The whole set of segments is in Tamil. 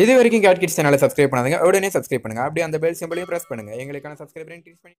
இது வரைக்கும் கேட் கிட்ஸ் சேனலை சப்ஸ்கிரைப் பண்ணாதுங்க. உடனே சப்ஸ்கிரைப் பண்ணுங்க. அப்படியே அந்த பெல் சிம்பிளையும் பிரஸ் பண்ணுங்க. எங்களுக்கான சப்ஸ்கிரைபரை இன்க்ரீஸ் பண்ணி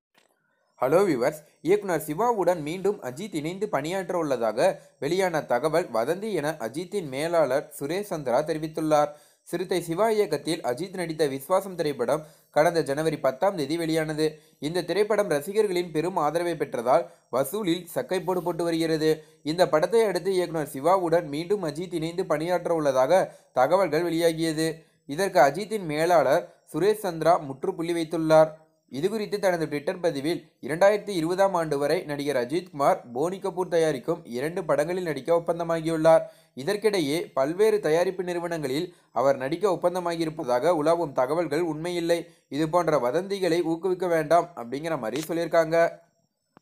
ஹலோ வியூவர்ஸ் இயக்குனர் சிவாவுடன் மீண்டும் அஜித் இணைந்து பணியாற்ற உள்ளதாக வெளியான தகவல் வதந்தி என அஜித்தின் மேலாளர் சுரேஷ் சந்திரா தெரிவித்துள்ளார். சிறுத்தை சிவா இயக்கத்தில் அஜித் நடித்த விஸ்வாசம் திரைப்படம் கடந்த ஜனவரி பத்தாம் தேதி வெளியானது. இந்த திரைப்படம் ரசிகர்களின் பெரும் ஆதரவை பெற்றதால் வசூலில் சக்கை போடு போட்டு வருகிறது. இந்த படத்தை அடுத்து இயக்குனர் சிவாவுடன் மீண்டும் அஜித் இணைந்து பணியாற்ற உள்ளதாக தகவல்கள் வெளியாகியது. இதற்கு அஜித்தின் மேலாளர் சுரேஷ் சந்திரா முற்றுப்புள்ளி வைத்துள்ளார். இதுகுறித்து தனது ட்விட்டர் பதிவில் இரண்டாயிரத்தி இருபதாம் ஆண்டு வரை நடிகர் அஜித்குமார் போனி கபூர் தயாரிக்கும் இரண்டு படங்களில் நடிக்க ஒப்பந்தமாகியுள்ளார். இதற்கிடையே பல்வேறு தயாரிப்பு நிறுவனங்களில் அவர் நடிக்க ஒப்பந்தமாகியிருப்பதாக உலாவும் தகவல்கள் உண்மையில்லை. இது போன்ற வதந்திகளை ஊக்குவிக்க வேண்டாம் அப்படிங்கிற மாதிரி சொல்லியிருக்காங்க.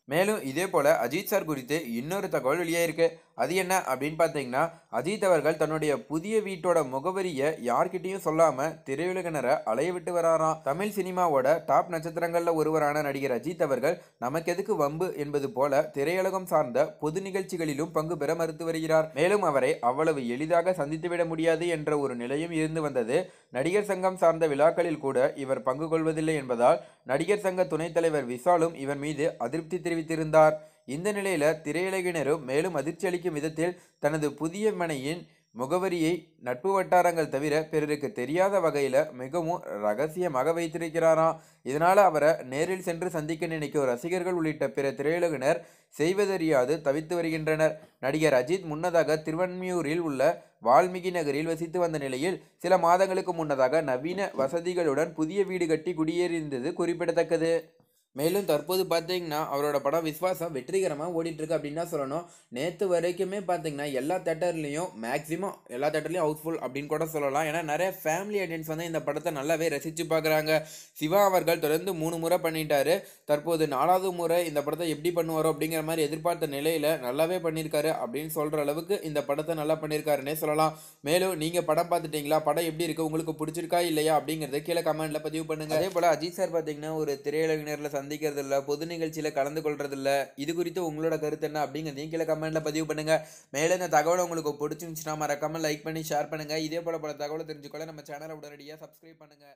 மேலும் இதே போல அஜித் சார் குறித்து இன்னொரு தகவல் வெளியாயிருக்கு. அது என்ன அப்படின்னு பார்த்தீங்கன்னா அஜித் அவர்கள் தன்னுடைய புதிய வீட்டோட முகவரியை யார்கிட்டையும் சொல்லாமல் திரையுலகினரை அலைய விட்டு வராராம். தமிழ் சினிமாவோட டாப் நட்சத்திரங்களில் ஒருவரான நடிகர் அஜித் அவர்கள் நமக்கு எதுக்கு வம்பு? என்பது போல திரையுலகம் சார்ந்த பொது நிகழ்ச்சிகளிலும் பங்கு பெற மறுத்து வருகிறார். மேலும் அவரை அவ்வளவு எளிதாக சந்தித்துவிட முடியாது என்ற ஒரு நிலையும் இருந்து வந்தது. நடிகர் சங்கம் சார்ந்த விழாக்களில் கூட இவர் பங்கு கொள்வதில்லை என்பதால் நடிகர் சங்க துணைத் தலைவர் விசாலும் இவர் மீது அதிருப்தி தெரிவித்திருந்தார். இந்த நிலையில் திரையுலகினரும் மேலும் அதிர்ச்சி அளிக்கும் விதத்தில் தனது புதிய மனையின் முகவரியை நட்பு வட்டாரங்கள் தவிர பிறருக்கு தெரியாத வகையில் மிகவும் ரகசியமாக வைத்திருக்கிறாராம் இதனால் அவரை நேரில் சென்று சந்திக்க நினைக்கும் ரசிகர்கள் உள்ளிட்ட பிற திரையுலகினர் செய்வதறியாது தவித்து வருகின்றனர். நடிகர் அஜித் முன்னதாக திருவன்மியூரில் உள்ள வால்மீகி நகரில் வசித்து வந்த நிலையில் சில மாதங்களுக்கு முன்னதாக நவீன வசதிகளுடன் புதிய வீடு கட்டி குடியேறியிருந்தது குறிப்பிடத்தக்கது. மேலும் தற்போது பார்த்தீங்கன்னா அவரோட படம் விஸ்வாசம் வெற்றிகரமாக ஓடிட்டுருக்கு அப்படின்னு தான் சொல்லணும். நேற்று வரைக்குமே பார்த்தீங்கன்னா எல்லா தேட்டர்லேயும் மேக்ஸிமம் எல்லா தேட்டர்லேயும் ஹவுஸ்ஃபுல் அப்படின்னு கூட சொல்லலாம். ஏன்னா நிறைய ஃபேமிலி ஆடியன்ஸ் வந்து இந்த படத்தை நல்லாவே ரசித்து பார்க்குறாங்க. சிவா அவர்கள் தொடர்ந்து மூணு முறை பண்ணிட்டாரு. தற்போது நாலாவது முறை இந்த படத்தை எப்படி பண்ணுவாரோ அப்படிங்கிற மாதிரி எதிர்பார்த்த நிலையில் நல்லாவே பண்ணியிருக்காரு அப்படின்னு சொல்கிற அளவுக்கு இந்த படத்தை நல்லா பண்ணியிருக்காருன்னே சொல்லலாம். மேலும் நீங்கள் படம் பார்த்துட்டீங்களா? படம் எப்படி இருக்குது உங்களுக்கு பிடிச்சிருக்கா? இல்லையா? அப்படிங்கிறத கீழே கமெண்டில் பதிவு பண்ணுங்க. அதே போல் அஜித் சார் பார்த்தீங்கன்னா ஒரு திரையுலகினரில் சந்த இல்ல பொது நிகழ்ச்சியில் கலந்து கொள்றதில்ல. இது குறித்து உங்களோட கருத்து என்ன அப்படிங்கிறதையும் கீழே கமெண்ட்ல பதிவு பண்ணுங்க. மேலே இந்த தகவல் உங்களுக்கு பிடிச்சிருந்துச்சுன்னா மறக்காம லைக் பண்ணி ஷேர் பண்ணுங்க. இதே போல பல தகவலை தெரிஞ்சுக்கொள்ள நம்ம சேனலை உடனடியாக சப்ஸ்கிரைப் பண்ணுங்க.